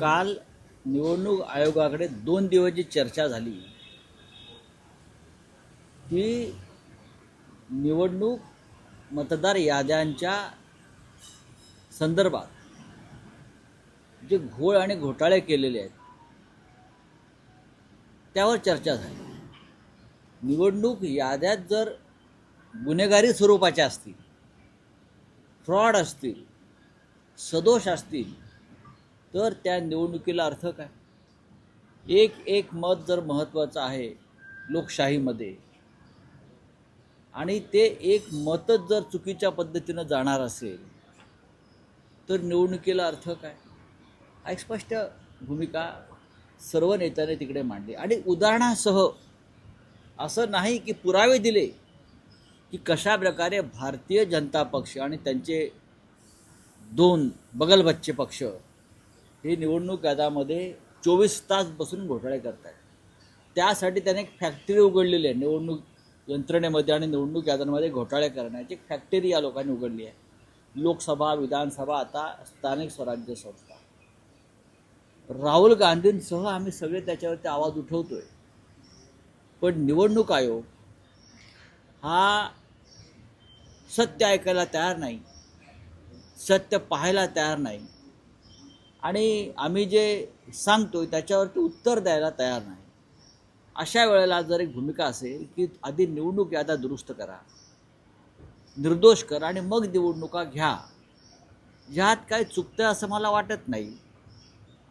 काल निवडणूक आयोगाकडे दोन दिवस जी चर्चा झाली. ती निवडणूक मतदार याद्यांच्या संदर्भात जे घोळ आणि घोटाळे केलेले आहेत त्यावर चर्चा झाली. निवडणूक याद्यात जर गुन्हेगारी स्वरूपाच्या असतील फ्रॉड असतील सदोष असतील तर त्या निवडणुकीला अर्थ काय? एक एक मत जर महत्त्वाचं आहे लोकशाहीमध्ये आणि ते एक मतच जर चुकीच्या पद्धतीनं जाणार असेल तर निवडणुकीला अर्थ काय? हा एक स्पष्ट भूमिका सर्व नेत्याने तिकडे मांडली. आणि उदाहरणासह असं नाही की पुरावे दिले की कशा प्रकारे भारतीय जनता पक्ष आणि त्यांचे दोन बगलबच्चे पक्ष हे निवडणूक यादामध्ये चोवीस तास बसून घोटाळे करत आहेत त्यासाठी त्याने एक फॅक्टरी उघडलेली आहे. निवडणूक यंत्रणेमध्ये आणि निवडणूक याद्यांमध्ये घोटाळे करण्याची एक फॅक्टरी या लोकांनी उघडली आहे. लोकसभा विधानसभा आता स्थानिक स्वराज्य संस्था. राहुल गांधींसह आम्ही सगळे त्याच्यावरती आवाज उठवतो आहे पण निवडणूक आयोग हा सत्य ऐकायला तयार नाही. सत्य पाहायला तयार नाही. आणि आम्ही जे सांगतोय त्याच्यावरती उत्तर द्यायला तयार नाही. अशा वेळेला जर एक भूमिका असेल की आधी निवडणूक यादा दुरुस्त करा निर्दोष करा आणि मग निवडणुका घ्या ह्यात काय चुकतं असं मला वाटत नाही.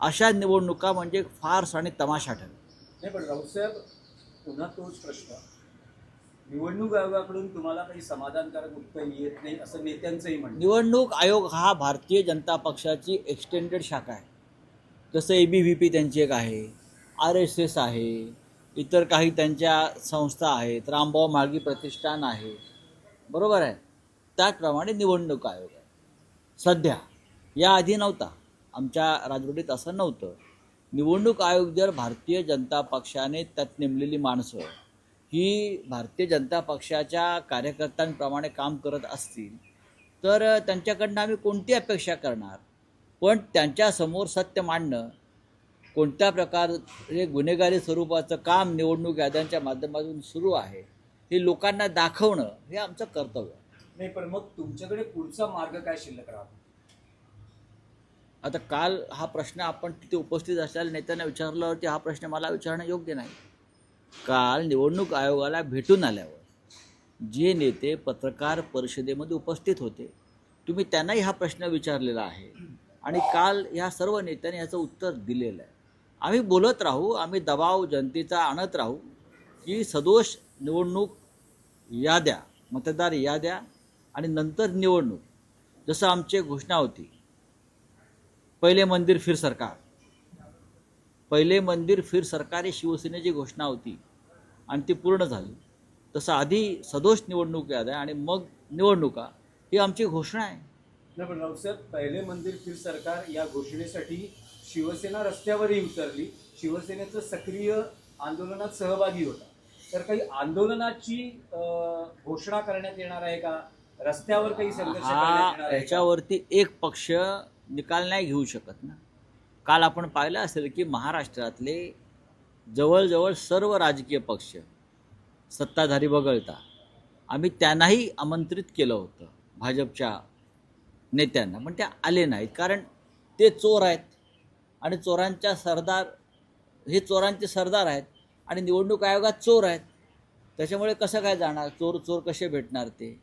अशा निवडणुका म्हणजे फार्स आणि तमाशा ठरेल नाही पण राऊतसाहेब पुन्हा तोच प्रश्न. निवडणूक आयोगाकडून तुम्हाला काही समाधानकारक उत्तर येत नाही असं नेत्यांचंही म्हणणं निवडणूक आयोग हा भारतीय जनता पक्षाची एक्सटेंडेड शाखा आहे. जसं ए बी व्ही पी त्यांची एक आहे आर एस एस आहे इतर काही त्यांच्या संस्था आहेत रामभाऊ माळगी प्रतिष्ठान आहे. बरोबर आहे? त्याचप्रमाणे निवडणूक आयोग आहे. सध्या याआधी नव्हता. आमच्या राजवटीत असं नव्हतं. निवडणूक आयोग जर भारतीय जनता पक्षाने त्यात नेमलेली माणसं ही भारतीय जनता पक्षाच्या कार्यकर्त्यांप्रमाणे काम करत असतील तर त्यांच्याकडनं आम्ही कोणती अपेक्षा करणार? पण त्यांच्यासमोर सत्य मांडणं कोणत्या प्रकारे गुन्हेगारी स्वरूपाचं काम निवडणूक याद्यांच्या माध्यमातून सुरू आहे हे लोकांना दाखवणं हे आमचं कर्तव्य आहे. नाही पण मग तुमच्याकडे पुढचा मार्ग काय शिल्लक राहतो? आता काल हा प्रश्न आपण तिथे उपस्थित असलेल्या नेत्यांना विचारल्यावरती हा प्रश्न मला विचारणं योग्य नाही. काल निवडणूक आयोगाला भेटून आल्यावर जे नेते पत्रकार परिषदेमध्ये उपस्थित होते तुम्ही त्यांनाही हा प्रश्न विचारलेला आहे. आणि काल ह्या सर्व नेत्यांनी ह्याचं उत्तर दिलेलं आहे. आम्ही बोलत राहू आम्ही दबाव जनतेचा आणत राहू की सदोष निवडणूक याद्या मतदार याद्या आणि नंतर निवडणूक. जसं आमची घोषणा होती पहिले मंदिर फिर सरकार. पहिले मंदिर फिर सरकार शिवसेनेची घोषणा होती आणि ती पूर्ण झाली. तसं आधी सदोष निवडणूक याद्या आणि मग निवडणुका. ही आमची घोषणा आहे. नाही पण राऊतसाहेब पहिले मंदिर फिर सरकार या घोषणेसाठी शिवसेना रस्त्यावरही उतरली. शिवसेनेचं सक्रिय आंदोलनात सहभागी होता. तर काही आंदोलनाची घोषणा करण्यात येणार आहे का? रस्त्यावर काही संघर्ष हा आहे? याच्यावरती एक पक्ष निकाल नाही घेऊ शकत ना. काल आपण पाहिलं असेल की महाराष्ट्रातले जवळजवळ सर्व राजकीय पक्ष सत्ताधारी वगळता आम्ही त्यांनाही आमंत्रित केलं होतं भाजपच्या नेत्यांना. पण त्या आले नाहीत. कारण ते चोर आहेत आणि चोरांच्या सरदार हे चोरांचे सरदार आहेत आणि निवडणूक आयोगात चोर आहेत. त्याच्यामुळे कसं काय जाणार? चोर चोर कसे भेटणार ते?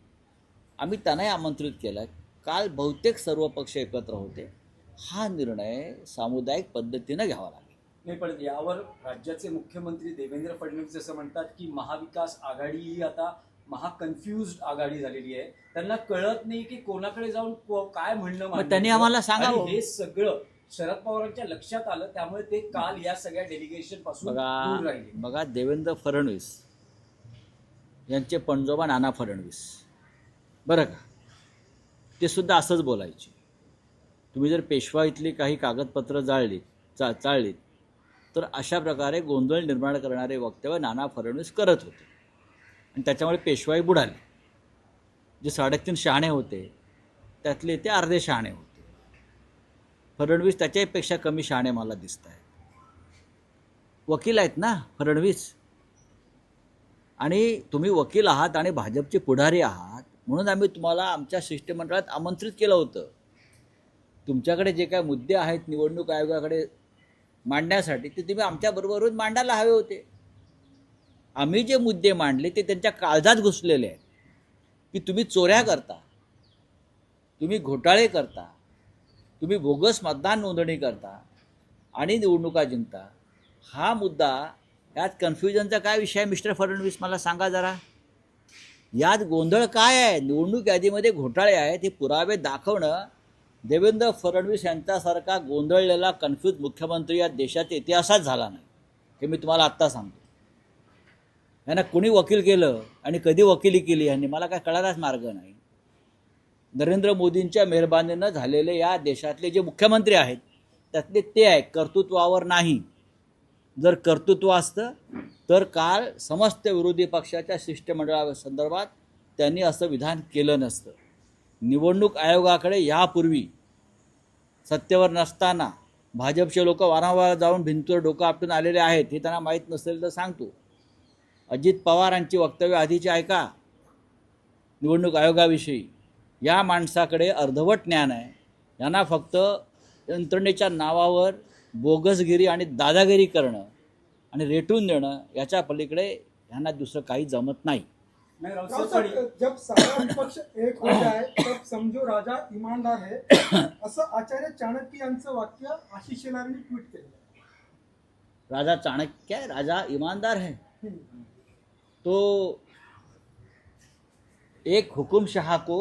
आम्ही त्यांनाही आमंत्रित केलं. काल बहुतेक सर्व पक्ष एकत्र होते. हा निर्णय सामुदायिक पद्धतीनं घ्यावा लागेल. नाही पण यावर राज्याचे मुख्यमंत्री देवेंद्र फडणवीस असं म्हणतात की महाविकास आघाडी ही आता महाकन्फ्युज आघाडी झालेली आहे. त्यांना कळत नाही की कोणाकडे जाऊन काय म्हणणं. त्यांनी आम्हाला. आणि हे सगळं शरद पवारांच्या लक्षात आलं त्यामुळे ते काल या सगळ्या डेलिगेशनपासून बघा राहिले. बघा देवेंद्र फडणवीस यांचे पणजोबा नाना फडणवीस. बरं का? ते सुद्धा असंच बोलायचे. तुम्ही जर पेशवा इथली काही कागदपत्र जाळलीत चा चाळलीत तर अशा प्रकारे गोंधळ निर्माण करणारे वक्तव्य नाना फडणवीस करत होते. आणि त्याच्यामुळे पेशवाई बुडाली. जे साडेतीन शहाणे होते त्यातले ते अर्धे शहाणे होते. फडणवीस त्याच्यापेक्षा कमी शहाणे मला दिसत आहेत वकील आहेत ना फडणवीस? आणि तुम्ही वकील आहात आणि भाजपचे पुढारी आहात म्हणून आम्ही तुम्हाला आमच्या शिष्टमंडळात आमंत्रित केलं होतं. तुमच्याकडे जे काय मुद्दे आहेत निवडणूक आयोगाकडे मांडण्यासाठी ते तुम्ही आमच्याबरोबरून मांडायला हवे होते. आम्ही जे मुद्दे मांडले ते त्यांच्या काळजात घुसलेले आहेत. की तुम्ही चोऱ्या करता तुम्ही घोटाळे करता तुम्ही बोगस मतदान नोंदणी करता आणि निवडणुका जिंकता हा मुद्दा यात कन्फ्युजनचा काय विषय आहे मिस्टर फडणवीस मला सांगा जरा. यात गोंधळ काय आहे? निवडणूक यादीमध्ये घोटाळे आहेत हे पुरावे दाखवणं देवेंद्र फडणवीस यांच्यासारखा गोंधळलेला कन्फ्यूज मुख्यमंत्री या देशाच्या इतिहासात झाला नाही. हे मी तुम्हाला आत्ता सांगतो. यांना कुणी वकील केलं आणि कधी वकिली केली यांनी मला काय कळायलाच मार्ग नाही. नरेंद्र मोदींच्या मेहरबानीनं झालेले या देशातले जे मुख्यमंत्री आहेत त्यातले ते आहे कर्तृत्वावर नाही. जर कर्तृत्व असतं तर काल समस्त विरोधी पक्षाच्या शिष्टमंडळासंदर्भात त्यांनी असं विधान केलं नसतं. निवडणूक आयोगाकडे यापूर्वी सत्तेवर नसताना भाजपचे लोक वारंवार जाऊन भिंतीवर डोकं आपटून आलेले आहेत हे त्यांना माहीत नसेल तर सांगतो. अजित पवारांची वक्तव्य आधीची ऐका निवडणूक आयोगाविषयी. या माणसाकडे अर्धवट ज्ञान आहे. यांना फक्त यंत्रणेच्या नावावर बोगसगिरी आणि दादागिरी करणं आणि रेटून देणं याच्या पलीकडे ह्यांना दुसरं काही जमत नाही. जब सारा विपक्ष एक हो जाए तब समझो राजा ईमानदार है। असं आचार्य चाणक्य यांचं वाक्य आशिष शेलारांनी ट्विट केलं. राजा चाणक्य है राजा ईमानदार है। तो एक हुकुम शाह को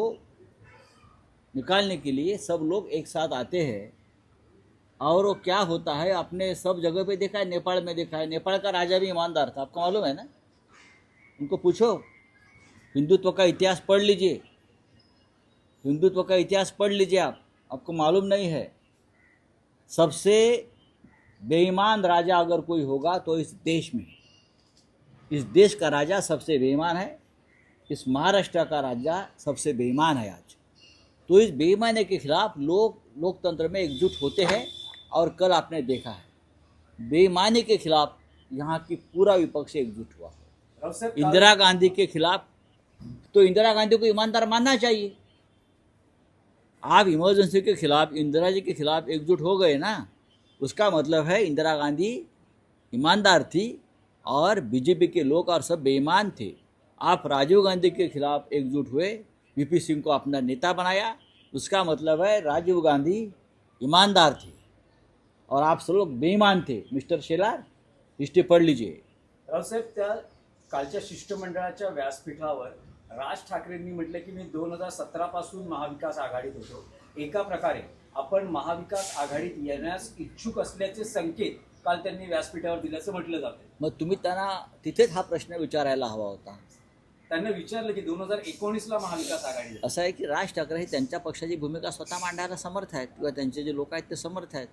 निकालने के लिए सब लोग एक साथ आते हैं। और वो क्या होता है आपने सब जगह पे देखा है नेपाल में देखा है। नेपाल का राजा भी ईमानदार था आपको मालूम है ना? उनको पूछो। हिंदुत्व का इतिहास पढ़ लीजिए। हिंदुत्व का इतिहास पढ़ लीजिए आप। आपको मालूम नहीं है। सबसे बेईमान राजा अगर कोई होगा तो इस देश में इस देश का राजा सबसे बेईमान है इस महाराष्ट्र का राजा सबसे बेईमान है आज। तो इस बेईमानी के खिलाफ लोग लोकतंत्र में एकजुट होते हैं और कल आपने देखा है। बेईमानी के खिलाफ यहाँ की पूरा विपक्ष एकजुट हुआ। इंदिरा गांधी के खिलाफ तो इंदिरा गांधी को ईमानदार मानना चाहिए। आप इमरजेंसी के खिलाफ, इंदिरा जी के खिलाफ एकजुट हो गए ना, उसका मतलब है इंदिरा गांधी ईमानदार थी और बीजेपी के लोग और सब बेईमान थे। आप राजीव गांधी के खिलाफ एकजुट हुए वीपी सिंह को अपना नेता बनाया, उसका मतलब है राजीव गांधी ईमानदार थे और आप सब लोग बेईमान थे। मिस्टर शेलार, हिस्ट्री पढ़ लीजिए। रावसाहेब, त्या कालच्या शिष्टमंडळाच्या व्यासपीठावर राज ठाकरेंनी म्हटलं की मी दोन हजार सतरा पासून महाविकास आघाडीत होतो. एका प्रकारे आपण महाविकास आघाडीत येण्यास इच्छुक असल्याचे संकेत काल त्यांनी व्यासपीठावर दिल्याचं म्हटलं जातं. मग तुम्ही त्यांना तिथेच हा प्रश्न विचारायला हवा होता. त्यांना विचारलं की दोन हजार एकोणीसला महाविकास आघाडी असं आहे की राज ठाकरे हे त्यांच्या पक्षाची भूमिका स्वतः मांडायला समर्थ आहेत किंवा त्यांचे जे लोक आहेत ते समर्थ आहेत?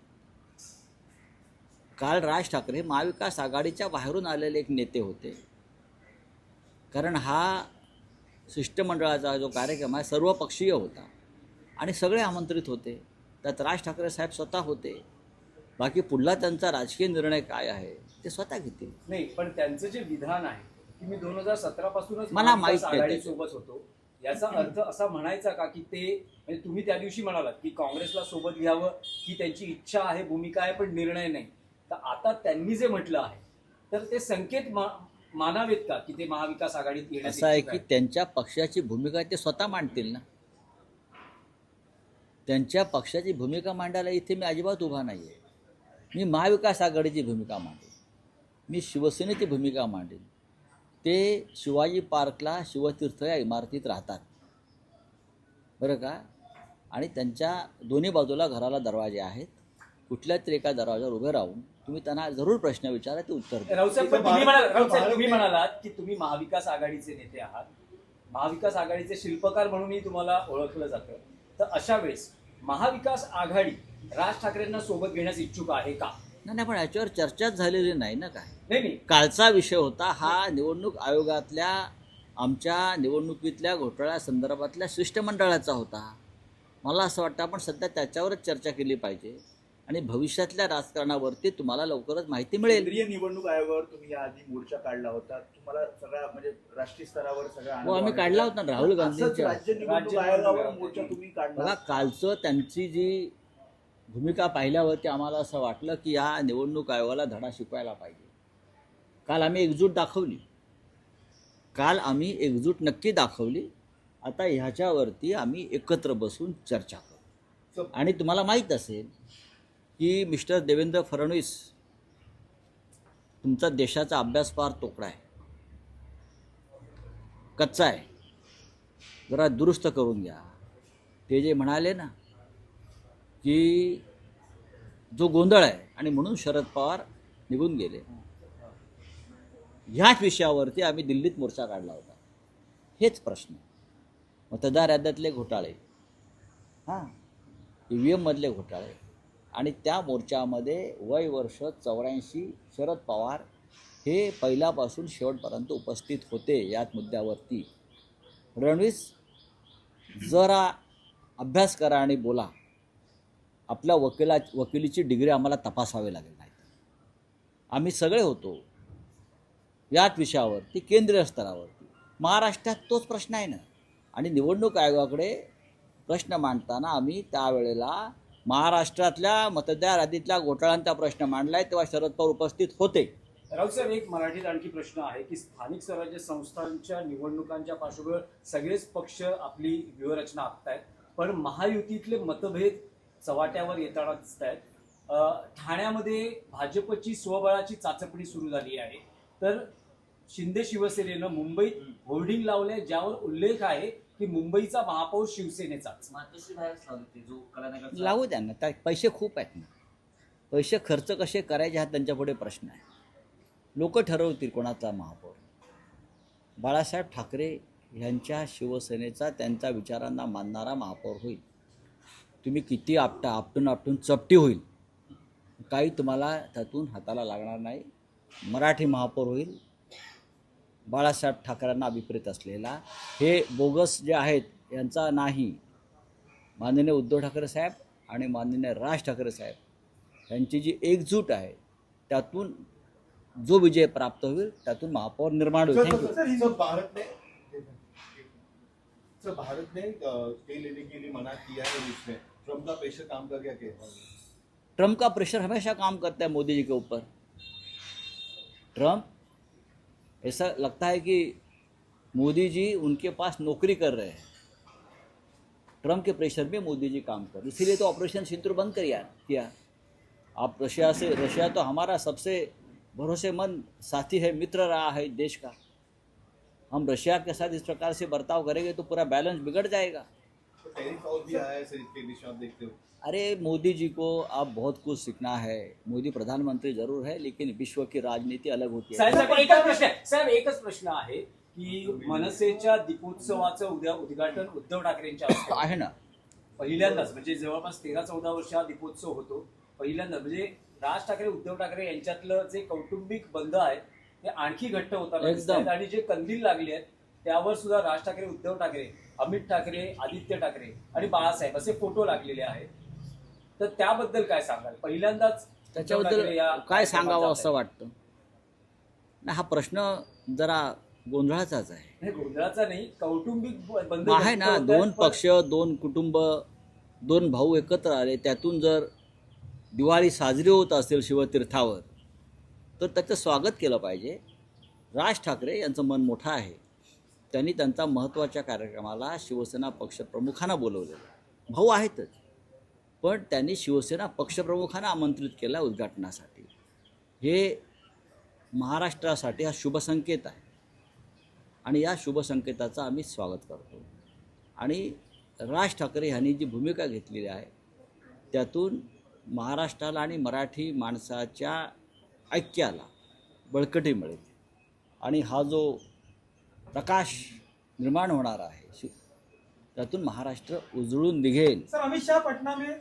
काल राज ठाकरे महाविकास आघाडीच्या बाहेरून आलेले एक नेते होते. कारण हा शिष्टमंडळाचा जो कार्यक्रम आहे सर्वपक्षीय होता. आणि सगळे आमंत्रित होते. त्यात राज ठाकरे साहेब स्वतः होते. बाकी पुढला त्यांचा राजकीय निर्णय काय आहे ते स्वतः घेतील. नाही पण त्यांचं जे विधान आहे की मी दोन हजार सतरा पासूनच मला माहीत. सोबत होतो याचा अर्थ असा म्हणायचा का की ते म्हणजे तुम्ही त्या दिवशी म्हणालात की काँग्रेसला सोबत घ्यावं ही त्यांची इच्छा आहे भूमिका आहे पण निर्णय नाही. तर आता त्यांनी जे म्हटलं आहे तर ते संकेत मानावेत का की ते महाविकास आघाडीत येण्यास असं आहे की त्यांच्या पक्षाची भूमिका ते स्वतः मांडतील ना? त्यांच्या पक्षाची भूमिका मांडायला इथे मी अजिबात उभा नाही आहे मी महाविकास आघाडीची भूमिका मांडेन मी शिवसेनेची भूमिका मांडेन ते शिवाजी पार्कला शिवतीर्थ या इमारतीत राहतात. बरं का? आणि त्यांच्या दोन्ही बाजूला घराला दरवाजे आहेत. कुठल्या तरी एका दरवाजावर उभे राहून तुम्ही त्यांना जरूर प्रश्न विचारा ते उत्तर द्या. पण तुम्ही म्हणाला- तुम्ही म्हणालात की तुम्ही महाविकास आघाडीचे नेते आहात. महाविकास आघाडीचे शिल्पकार म्हणूनही तुम्हाला ओळखलं जातं. तर अशा वेळेस महाविकास आघाडी राज ठाकरेंना सोबत घेण्यास इच्छुक आहे का? नाही नाही पण याच्यावर चर्चाच झालेली नाही ना काय? नाही नाही. कालचा विषय होता हा निवडणूक आयोगातल्या आमच्या निवडणुकीतल्या घोटाळ्या संदर्भातल्या शिष्टमंडळाचा होता. मला असं वाटतं आपण सध्या त्याच्यावरच चर्चा केली पाहिजे. आणि भविष्यातल्या राजकारणावरती तुम्हाला लवकरच माहिती मिळेल. केंद्रीय निवडणूक आयोगावर तुम्ही याआधी मोर्चा काढला होता. तुम्हाला सगळा म्हणजे राष्ट्रीय स्तरावर सगळा हो अनुभव आम्ही आहे. काढला होता ना राहुल असंच गांधींच्या. राज्य निवडणूक राज्य आयोगावर निवडणूक मोर्चा तुम्ही काढला. बघा कालचं त्यांची जी भूमिका पाहिल्यावरती आम्हाला असं वाटलं की या निवडणूक आयोगाला धडा शिकवायला पाहिजे. काल आम्ही एकजूट दाखवली. काल आम्ही एकजूट नक्की दाखवली. आता ह्याच्यावरती आम्ही एकत्र बसून चर्चा करू. आणि तुम्हाला माहीत असेल की मिस्टर देवेंद्र फडणवीस तुमचा देशाचा अभ्यास फार तोकडा आहे. कच्चा आहे. जरा दुरुस्त करून घ्या. ते जे म्हणाले ना की जो गोंधळ आहे आणि म्हणून शरद पवार निघून गेले. ह्याच विषयावरती आम्ही दिल्लीत मोर्चा काढला होता. हेच प्रश्न. मतदार याद्यातले घोटाळे. हां. ई व्ही एममधले घोटाळे. आणि त्या मोर्चामध्ये वय वर्ष चौऱ्याऐंशी शरद पवार हे पहिल्यापासून शेवटपर्यंत उपस्थित होते याच मुद्द्यावरती. फडणवीस जरा अभ्यास करा आणि बोला. आपल्या वकिला वकिलीची डिग्री आम्हाला तपासावी लागेल नाही आम्ही सगळे होतो. याच विषयावरती केंद्रीय स्तरावरती. महाराष्ट्रात तोच प्रश्न आहे ना. आणि निवडणूक आयोगाकडे प्रश्न मांडताना आम्ही त्यावेळेला महाराष्ट्रातल्या मतदार यादीतल्या घोटाळ्यांचा प्रश्न मांडला आहे तेव्हा शरद पवार उपस्थित होते. राऊत साहेब एक मराठीत आणखी प्रश्न आहे की स्थानिक स्वराज्य संस्थांच्या निवडणुकांच्या पार्श्वभूमीवर सगळेच पक्ष आपली व्यूहरचना आखतायत पण महायुतीतले मतभेद चव्हाट्यावर येताना दिसत आहेत ठाण्यामध्ये भाजपची स्वबळाची चाचपणी सुरू झाली आहे. तर शिंदे शिवसेनेनं मुंबईत होर्डिंग लावले ज्यावर उल्लेख आहे की मुंबईचा महापौर शिवसेनेचाच मातोश्री जो लावू द्या ना त्या पैसे खूप आहेत ना. पैसे खर्च कसे करायचे हा त्यांच्यापुढे प्रश्न आहे. लोक ठरवतील कोणाचा महापौर. बाळासाहेब ठाकरे यांच्या शिवसेनेचा त्यांच्या विचारांना मानणारा महापौर होईल. तुम्ही किती आपटा आपटून आपटून चपटी होईल. काही तुम्हाला त्यातून हाताला लागणार नाही. मराठी महापौर होईल. बाळासाहेब ठाकरेंना अभिप्रेत असलेला. हे बोगस जे आहेत यांचा नाही. माननीय उद्धव ठाकरे साहेब आणि माननीय राज ठाकरे साहेब यांची जी एकजूट आहे त्यातून जो विजय प्राप्त होईल त्यातून महापौर निर्माण होईल. सर भारत ने लेने के लिए मना किया है ट्रम्प का प्रेशर काम कर गया क्या ट्रम्प का प्रेशर हमेशा काम करता है मोदी जी के ऊपर ट्रम्प ऐसा लगता है कि मोदी जी उनके पास नौकरी कर रहे हैं। ट्रंप के प्रेशर में मोदी जी काम कर इसीलिए तो ऑपरेशन सिंदूर बंद कर किया। आप रशिया से, रशिया तो हमारा सबसे भरोसेमंद साथी है, मित्र रहा है देश का। हम रशिया के साथ इस प्रकार से बर्ताव करेंगे तो पूरा बैलेंस बिगड़ जाएगा। है सर इसके विषय आप देखते हो? अरे मोदी जी को अब बहुत कुछ सीखना है। मोदी प्रधानमंत्री जरूर है लेकिन विश्व की राजनीति अलग होती है। साहेब एकच प्रश्न आहे. साहेब एकच प्रश्न आहे की मनसेच्या दीपोत्सवाचं उद्या उद्घाटन उद्धव ठाकरेंच्या हस्ते आहे ना. पहिल्यांदाच म्हणजे जवळपास तेरा चौदा वर्ष हा दीपोत्सव होतो. पहिल्यांदाच म्हणजे राज ठाकरे उद्धव ठाकरे यांच्यातलं जे कौटुंबिक बंध आहेत ते आणखी घट्ट. एकदम. आणि जे कंदील लागले आहेत त्यावर सुद्धा राज ठाकरे उद्धव ठाकरे अमित ठाकरे आदित्य ठाकरे आणि बाळासाहेब असे फोटो लागलेले आहेत. तर त्याबद्दल काय सांगाल? पहिल्यांदाच त्याच्याबद्दल काय सांगावं असं. वाटतं? हा प्रश्न जरा गोंधळाचाच आहे. नाही, गोंधळाचा नाही कौटुंबिक आहे ना दोन पक्ष दोन कुटुंब दोन भाऊ एकत्र आले त्यातून जर दिवाळी साजरी होत असेल शिवतीर्थावर तर त्याचं स्वागत केलं पाहिजे. राज ठाकरे यांचं मन मोठं आहे. त्यांनी त्यांचा महत्त्वाच्या कार्यक्रमाला शिवसेना पक्षप्रमुखांना बोलवलेलं भाऊ आहेतच. पण त्यांनी शिवसेना पक्षप्रमुखांना आमंत्रित केलं उद्घाटनासाठी. हे महाराष्ट्रासाठी हा शुभसंकेत आहे. आणि या शुभसंकेताचं आम्ही स्वागत करतो. आणि राज ठाकरे यांनी जी भूमिका घेतलेली आहे त्यातून महाराष्ट्राला आणि मराठी माणसाच्या ऐक्याला बळकटी मिळेल. आणि हा जो प्रकाश निर्माण होणार आहे. त्यातून महाराष्ट्र उजळून निघेल. सर अमित शहा पटना में